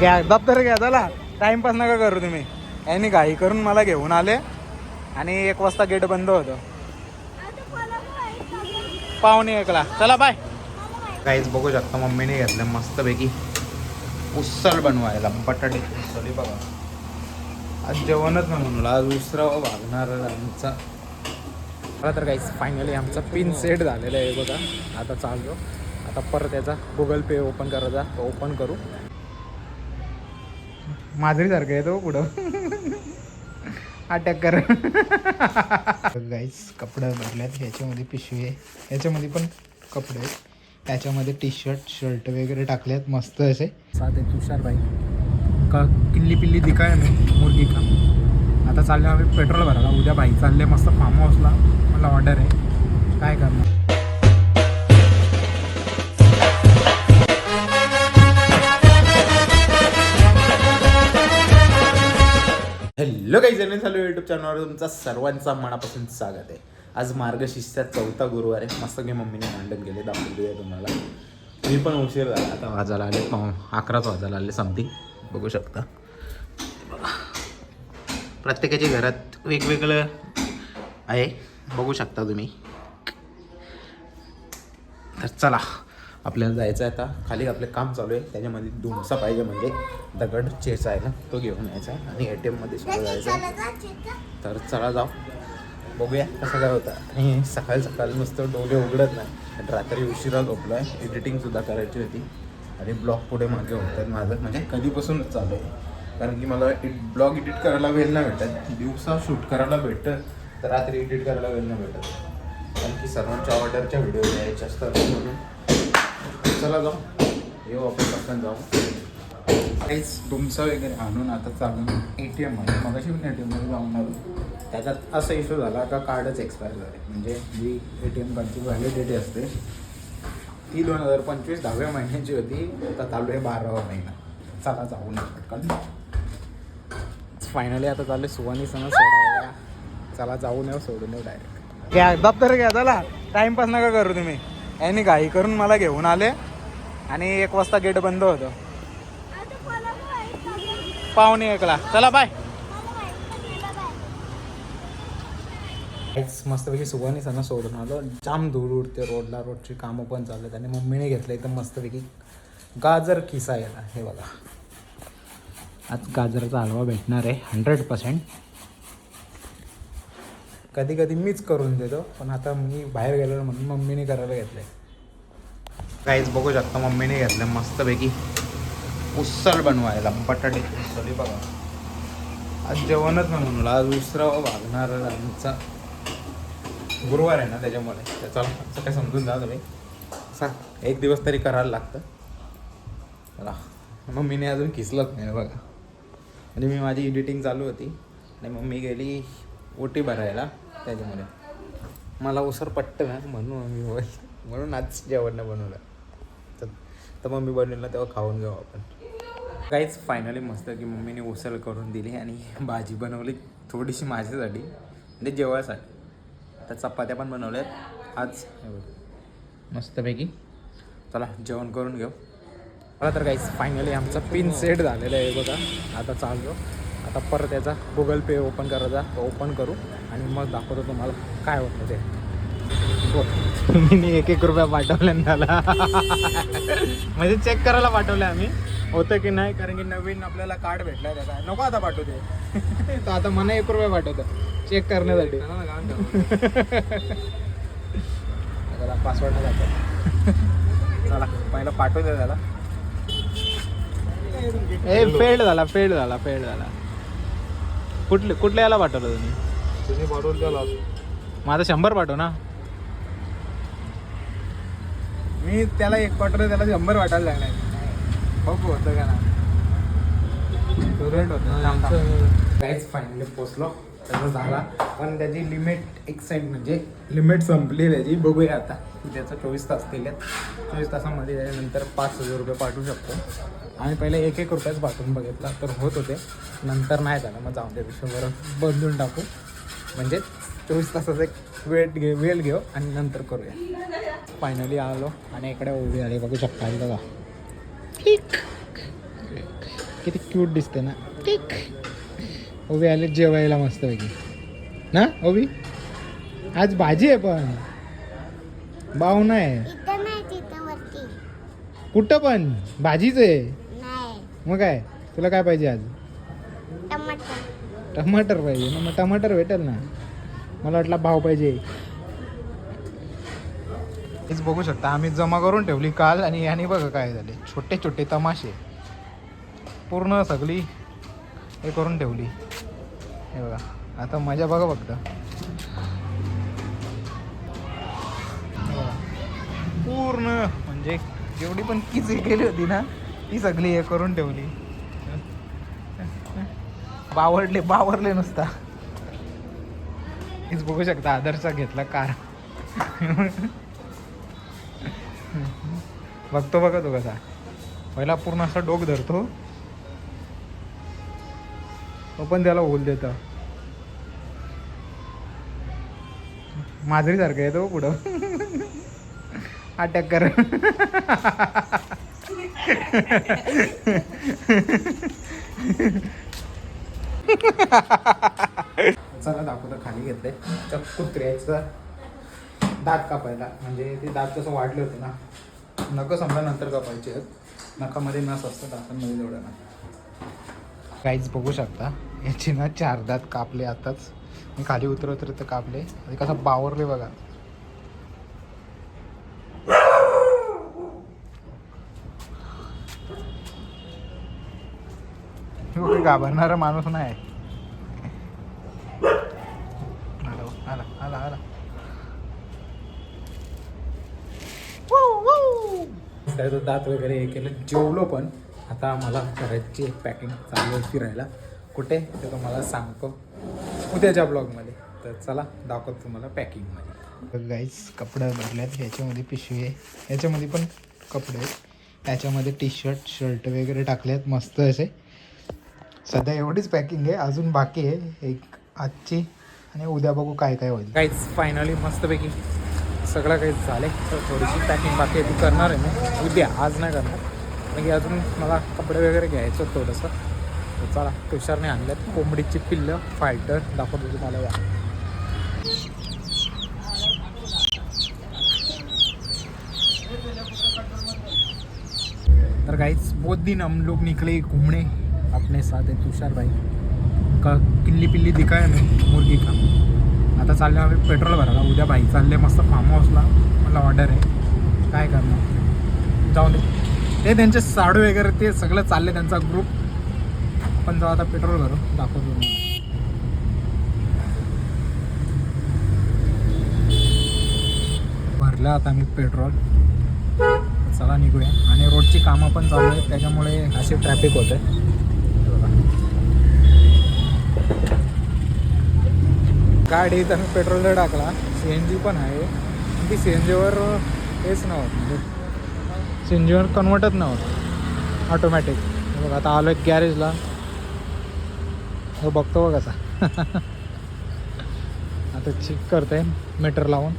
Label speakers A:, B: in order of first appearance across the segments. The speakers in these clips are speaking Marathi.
A: घ्या दप्तर घ्या चला. टाइमपास नका करू तुम्ही. यांनी घाई करून मला घेऊन आले. आणि एक वाजता गेट बंद होतं. पाहुणे एकला. चला बाय काहीच बघू शकता मम्मीने घेतलं मस्तपैकी. उसळ बनवायला बटाटे. उसळी बघा आज जेवणच नाही म्हणून आज उसरा भागणार आमचा. मला तर काहीच फायनली आमचा पिन सेट झालेला आहे बघा. आता चाललो. आता परत याचा गुगल पे ओपन करायचा. ओपन करू. माजरीसारखं आहे तो पुढं. अटॅक कर. गाईस कपडे भरल्यात याच्यामध्ये पिशवी आहे. याच्यामध्ये पण कपडे आहेत. त्याच्यामध्ये टी शर्ट शर्ट वगैरे टाकलेत मस्त असे. साधे तुषार बाई. का किल्ली पिल्ली दिकाय मी मुर्गी का आता चालले आम्ही पेट्रोल भरायला. उद्या बाई चालले मस्त फार्म हाऊसला मला ऑर्डर आहे. काही जण चालू युट्यूब चॅनलवर तुमचा सर्वांचा मनापासून स्वागत आहे. आज मार्गशीर्षचा चौथा गुरुवार आहे. मस्त की मम्मीने मांडत गेले दाखवले तुम्हाला. मी पण उशीर झाला. आता वाजायला आले अकराच वाजायला आले समथिंग बघू शकता. प्रत्येकाच्या घरात वेगवेगळं आहे. बघू शकता तुम्ही. तर चला. आपल्याला जायचं आहे आता. खाली आपले काम चालू आहे. त्याच्यामध्ये धुमसा पाहिजे म्हणजे. दगड चेस आहे ना तो घेऊन यायचा आहे. आणि ए टी एममध्ये सुद्धा जायचं आहे. तर चला जाऊ. बघूया कसं काय होतं. आणि सकाळी सकाळी नुसतं डोळे उघडत नाही. रात्री उशिरा झोपलो आहे एडिटिंगसुद्धा करायची होती. आणि ब्लॉग पुढे मागे होतात माझं. म्हणजे कधीपासूनच चालू आहे. कारण की मला ब्लॉग एडिट करायला वेळ नाही भेटत. दिवसा शूट करायला भेटतं. तर रात्री एडिट करायला वेळ नाही भेटत. कारण की सर्वांच्या ऑर्डरच्या व्हिडिओ यायच्या असतात म्हणून. चला जाऊ. येऊ आपण पटकन जाऊ. काहीच तुमचं वगैरे आणून आता चालून ए टी एममध्ये मगाशी पण ए टी एममध्ये जाऊन आलो. त्याच्यात असा इश्यू झाला का कार्डच एक्सपायर झाले. म्हणजे जी ए टी एम कार्डची व्हॅलिडिटी असते ती दोन हजार पंचवीस दहाव्या महिन्याची होती आता चालू आहे बारावा महिना. चला जाऊ नये पटकन. फायनली आता चालू सुवानी सण सोडायला. चला जाऊ नये सोडून येऊ डायरेक्ट घ्या दप्तर घ्या चला. टाईमपास नका करू तुम्ही. यांनी घाई करून मला घेऊन आले. आणि एक वाजता गेट बंद होतं. पाहुणे एकला. चला बाय मस्तपैकी सुगवणी सणं सोडून आलो. जाम धूळ उडते रोडला रोडची कामं पण चालू आहेत आणि मम्मीने घेतलं एकदम मस्तपैकी गाजर किसा याला. हे बघा. आज गाजराचा हलवा भेटणार आहे हंड्रेड पर्सेंट कधी कधी मीच करून देतो पण आता मी बाहेर गेलो म्हणून मम्मीने करायला घेतलं आहे काहीच बघू शकता मम्मीने घेतलं मस्तपैकी उस्सल बनवायला बटाटे. उसळी बघा. आज जेवणच नाही म्हणून आज उसराव भागणार आमचा. गुरुवार आहे ना त्याच्यामुळे. त्याचा असं काय समजून जा तुम्ही. सा एक दिवस तरी करायला लागतं. चला मम्मीने अजून खिसलंच नाही बघा. म्हणजे मी माझी एडिटिंग चालू होती. आणि मम्मी गेली ओटी भरायला त्याच्यामुळे. मला उसर पट्ट ना म्हणून बोल- म्हणून आज जेवण बनवलं. तर मम्मी बनवलं तेव्हा खाऊन घेऊ आपण. काहीच फायनली मस्त की मम्मीने उसळ करून दिली आणि भाजी बनवली थोडीशी माझ्यासाठी म्हणजे जेवायसाठी. तर चपात्या पण बनवल्यात. आज. मस्तपैकी. चला जेवण करून घेऊ. मला तर काहीच फायनली आमचा पिन सेट झालेला आहे बघा. आता चाललो. आता परत याचा गुगल पे ओपन करायचा. ओपन करू आणि मग दाखवतो तुम्हाला काय होतं ते. मी एक एक रुपया पाठवले ना त्याला. म्हणजे चेक करायला पाठवले आम्ही. होतं की नाही? कारण की नवीन आपल्याला कार्ड भेटलाय त्याचा. नको आता पाठवते तर आता मला एक रुपया पाठवतं. चेक करण्यासाठी. पासवर्ड जातो चला पहिला पाठवू दे त्याला. ए फेल्ड झाला फेल्ड झाला फेल्ड झाला. कुठले कुठल्या याला पाठवलं तुम्ही?
B: तुम्ही पाठवून
A: माझा शंभर पाठव ना. मी त्याला एक पाठवलं त्याला शंभर वाटायला लागणार बघू होतं का ना काहीच फायनली पोचलो त्याचा झाला. पण त्याची लिमिट एक्साईट म्हणजे लिमिट संपली त्याची. बघूया आता. त्याचं चोवीस तास केल्यात चोवीस तासामध्ये त्याच्यानंतर पाच हजार रुपये पाठवू शकतो. आम्ही पहिले एक एक रुपयाच पाठवून बघितला. तर होत होते. नंतर नाही झालं. मग जाऊन त्यापेक्षा बरं बदलून टाकू. म्हणजे चोवीस तासाचा एक वेळ घे वेळ घेऊ आणि नंतर करूया. फायनली आलो आणि इकडे उभी आली. बघू शकता बघा. किती क्यूट दिसते ना. टिक ओबी आले जेवायला मस्तपैकी ना ओबी आज भाजी आहे पण. बाव नाही कुठं पण? भाजीच आहे.
B: नाही.
A: मग काय? तुला काय पाहिजे आज?
B: टमाटर.
A: टमाटर पाहिजे. ना मग टमाटर भेटेल ना. मला वाटला भाव पाहिजे. हेच बघू शकता. आम्ही जमा करून ठेवली काल आणि याने बघा काय झाले. छोटे छोटे तमाशे. पूर्ण सगळी हे करून ठेवली. हे बघा. आता मजा बघा फक्त. पूर्ण म्हणजे जेवढी पण किची केली होती ना ती सगळी हे करून ठेवली. बावरले बावरले नुसता. हेच बघू शकता आदर्श घेतला कार बघतो बघा तो कसा. पहिला पूर्ण असा डोक धरतो. तो पण त्याला होल देत. माधुरी सारखं आहे हो पुढं. अटॅक कर. चला दाखवतो खाली घेतलंय. त्या कुत्र्याचं दात कापायला. म्हणजे ते दात कसं वाढले होते ना. नकं समजा नंतर कापायचे आहेत. नखामध्ये नस असतं दातांमध्ये जेवढ्या ना काहीच बघू शकता. याची ना चार दात कापले आताच. मी खाली उतर उतरत कापले. आणि कसं बावरले बघा. घाबरणारा माणूस नाही आला आला आला आला त्याचं दात वगैरे हे केलं जेवलो पण. आता मला करायची पॅकिंग चालू आहे फिरायला. कुठे? ते तुम्हाला सांगतो. उद्याच्या ब्लॉगमध्ये तर चला दाखवतो तुम्हाला पॅकिंगमध्ये गाईज कपडे भरल्यात ह्याच्यामध्ये पिशवी आहे. ह्याच्यामध्ये पण कपडे आहेत. त्याच्यामध्ये टी शर्ट शर्ट वगैरे टाकलेत. मस्त असे. सध्या एवढीच पॅकिंग आहे. अजून बाकी आहे. एक आजची. आणि उद्या बघू काय काय होईल. काहीच फायनली मस्तपैकी सगळं काही झालं तर थोडीशी पॅकिंग बाकी आहे ती करणार आहे मी. उद्या आज नाही करणार. कारण की अजून मला कपडे वगैरे घ्यायचं थोडंसं. तर चला तुषारने आणल्यात. कोंबडीची पिल्लं फायटर दाखवतो तुम्हाला या. तर काहीच बहुत दिन हम लोग निकले घूमने. अपने साथ है तुषार भाई. का किल्ली पिल्ली दिखाय मी मुर्गी का. आता चालले आम्ही पेट्रोल भरायला. उद्या बाईक चालले मस्त फार्म हाऊसला मला ऑर्डर आहे. काय करणार? जाऊ दे. ते त्यांचे साडू वगैरे ते सगळं चालले त्यांचा ग्रुप आपण जाऊ आता पेट्रोल भरू. दाखवतो भरलं आता मी पेट्रोल. चला निघूया. आणि रोडची कामं पण चालू आहेत. त्याच्यामुळे असे ट्रॅफिक होते. गाडी तर मी पेट्रोल जर टाकला. सी एन जी पण आहे. ती सी एन जीवर हेच नव्हतं म्हणजे सी एन जीवर कन्वर्टच नव्हतं ऑटोमॅटिक बघ आता आलो एक गॅरेजला हो बघतो बघ कसा आता चेक करते मीटर लावून.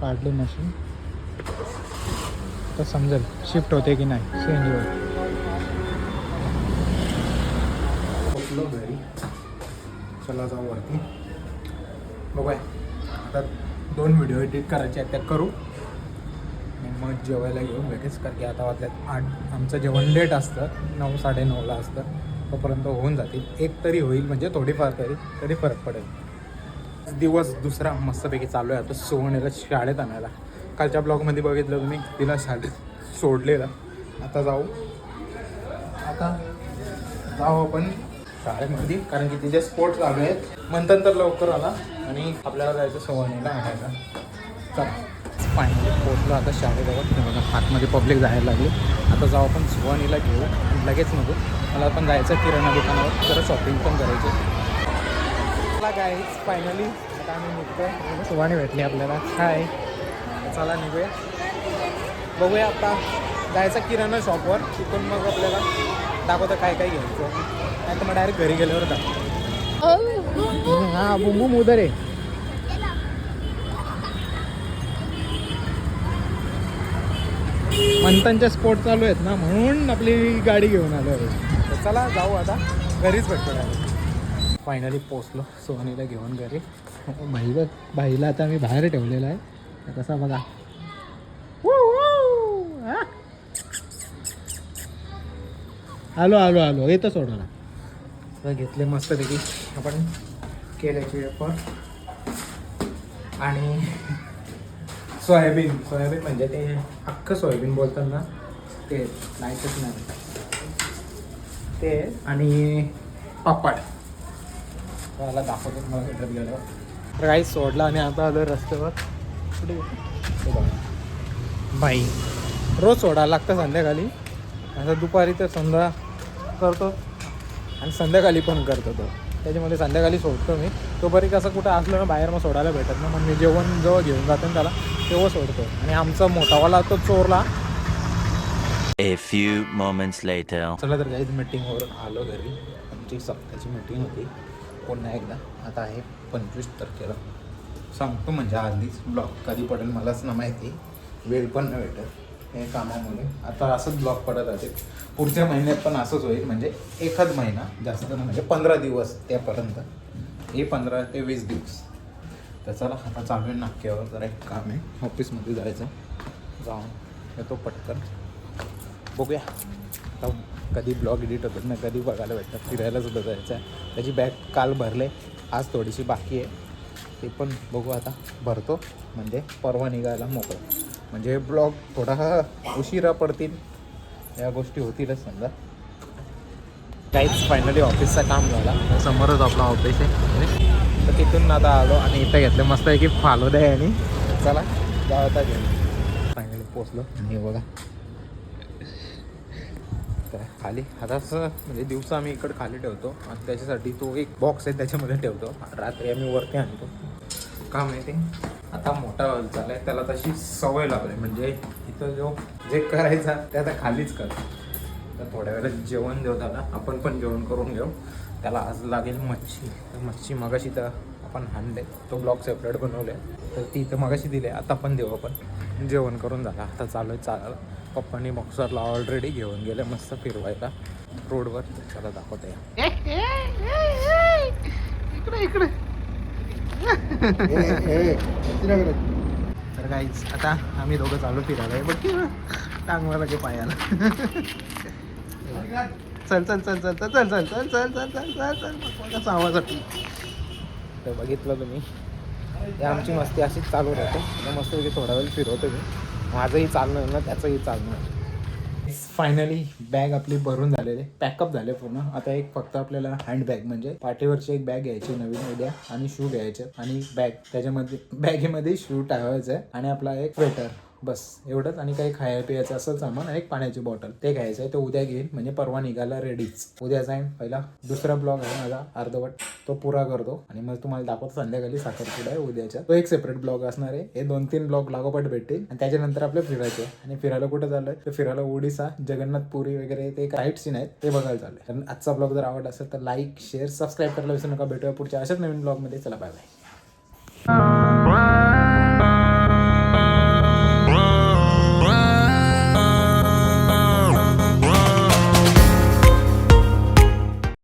A: काढली मशीन तर समजेल शिफ्ट होते की नाही सी एन जीवर पोचलो घरी चला जाऊ वरती. बघूया. आता दोन व्हिडिओ एडिट करायचे आहेत त्या करू. मग जेवायला घेऊन लगेच कारण की आता वाजल्यात आठ आमचं जेवण लेट असतं. नऊ साडेनऊला असतं. तोपर्यंत होऊन जातील. एक तरी होईल म्हणजे थोडीफार तरी तरी फरक पडेल. दिवस दुसरा मस्तपैकी चालू आहे. आता सोहनेला शाळेत आणायला. कालच्या ब्लॉगमध्ये बघितलं तुम्ही तिला शाळेत सोडलेलं. आता जाऊ. आता जाऊ आपण. शाळेमध्ये कारण की तिथे स्पोर्ट्स चालू आहेत. म्हणतात तर लवकर आला. आणि आपल्याला जायचं सोहणीला आणायला चला. फायनली पोचलो आता शाळेजवळ बघा आतमध्ये पब्लिक जायला लागली. आता जाऊ आपण सुवानीला घेऊ. लगेच नको मला पण जायचं किराणा दुकानावर. जरा शॉपिंग पण करायची चला गाईज फायनली आता आम्ही निघतो सुवानी भेटली आपल्याला. हाय चला निघूया. बघूया आता जायचं किराणा शॉपवर तिथून मग आपल्याला दाखवतं काय काय घ्यायचं. नाही तर मग डायरेक्ट घरी गेल्यावर दाखवतो हां बुम बुम उधर आहे. मंथनचे स्पोर्ट चालू आहेत ना म्हणून आपली गाडी घेऊन आलो आहे. चला जाऊ आता. घरीच भेटतो डायरेक्ट फायनली पोचलो सोनीला घेऊन घरी. भाईला भाईला आता मी बाहेर ठेवलेला आहे. कसा बघा. आलो आलो आलो. येतो सोडवला तर घेतले मस्तपैकी. आपण केल्याचे वेपर आणि सोयाबीन सोयाबीन म्हणजे ते अख्खं सोयाबीन बोलताना ते नाहीतच नाही. ते आणि पापड. मला दाखवतो मला भेटत गेलं. तर काही सोडला आणि आता आलो रस्त्यावर. बाई. रोज सोडायला लागतं संध्याकाळी. असं दुपारी तर संध्या करतो. आणि संध्याकाळी पण करतो तो. त्याच्यामध्ये संध्याकाळी सोडतो मी. तोपर्यंत कसं कुठं असलं ना बाहेर मग सोडायला भेटत ना मग मी जेवण जेव्हा घेऊन जातो ना त्याला तेव्हा सोडतो. आणि आमचा मोठावाला तो चोरला.
C: A few moments later.
A: चला तर काहीच मीटिंगवरून आलो घरी. आमची सप्ताची मीटिंग होती. पुन्हा एकदा. आता आहे पंचवीस तारखेला. सांगतो म्हणजे आधीच. ब्लॉग कधी पडेल मलाच ना माहिती. वेळ पण नाही भेटत. हे कामामुळे. आता असंच ब्लॉक पडत राहते पुढच्या महिन्यात पण असंच होईल. म्हणजे एखाद महिना जास्त म्हणजे पंधरा दिवस त्यापर्यंत. हे पंधरा ते वीस दिवस. तर चला आता चालू आहे नाक्यावर. जरा एक काम आहे. ऑफिसमध्ये जायचं. जाऊन येतो पटकन. बघूया. आता कधी ब्लॉग एडिट होतात ना कधी बघायला भेटतात. फिरायला सुद्धा जायचं आहे. त्याची बॅग काल भरले. आज थोडीशी बाकी आहे. ते पण बघू आता. भरतो. म्हणजे परवा निघायला मोकळं. म्हणजे ब्लॉग थोडा उशिरा पडतील. या गोष्टी होतीलच समजा. काहीच फायनली ऑफिसचं काम झाला. समोरच आपला ऑफिस आहे. तर तिथून आता आलो आणि इथं घेतलं. मस्त आहे की फालो द्या आणि चला जाऊ आता घेऊन. फायनली पोचलो आणि बघा. तर खाली आता असं म्हणजे दिवसा आम्ही इकडे खाली ठेवतो. आणि त्याच्यासाठी तो एक बॉक्स आहे त्याच्यामध्ये ठेवतो. रात्री आम्ही वरती आणतो. का माहिती आता मोठा झाला आहे त्याला तशी सवय लागली. म्हणजे इथं जो जे करायचा ते आता खालीच कर. तर थोड्या वेळात जेवण देऊ त्याला. आपण पण जेवण करून घेऊ. त्याला आज लागेल मच्छी. तर मच्छी मगाशी तर आपण हाणले. तो ब्लॉक सेपरेट बनवले. तर ती इथं मगाशी दिले. आता पण देऊ आपण. जेवण करून झालं. आता चालू आहे चाल. पप्पांनी बॉक्सरला ऑलरेडी घेऊन गेले. मस्त फिरवायला. रोडवर. त्याला दाखवता. या इकडे इकडे. तर काहीच आता आम्ही दोघं चालू फिरायला आहे बघ टांगवा लागे पायाला चल चल चल चल चल चल चल चल चल चल चल चल चल कसा आवाज तर बघितलं तुम्ही हे आमची मस्ती अशीच चालू राहते मस्त थोडा वेळ फिरवतो मी माझंही चालणं ना त्याचंही चालणं फायनली बॅग आपली भरून झालेली. पॅकअप झाले पूर्ण. आता एक फक्त आपल्याला हँडबॅग म्हणजे पाठीवरची एक बॅग घ्यायची नवीन उद्या आणि शू घ्यायचे आणि बॅग त्याच्यामध्ये बॅगेमध्ये शू टाकायचं आहे. आणि आपला एक स्वेटर बस एवढंच. आणि काही खायला पियाचं असं सामान आणि एक पाण्याची बॉटल. ते घ्यायचं आहे ते उद्या घेईन. म्हणजे परवा निघायला रेडीच उद्या जाईन पहिला. दुसरा ब्लॉग आहे माझा अर्धवट. तो पुरा करतो. आणि मग तुम्हाला दाखवतो संध्याकाळी साखरपुडा आहे उद्याच्या. तो एक सेपरेट ब्लॉग असणार आहे. हे दोन तीन ब्लॉग लागोपाठ भेटतील. आणि त्याच्यानंतर आपलं फिरायचं आणि फिरायला कुठं चाललंय? तर फिरायला ओडिसा जगन्नाथपुरी वगैरे ते राईट सीन आहेत ते बघायला चाललंय. कारण आजचा ब्लॉग जर आवडला असेल तर लाईक शेअर सबस्क्राईब करायला विसरू नका. भेटूया पुढच्या अशाच नवीन ब्लॉगमध्ये. चला बाय बाय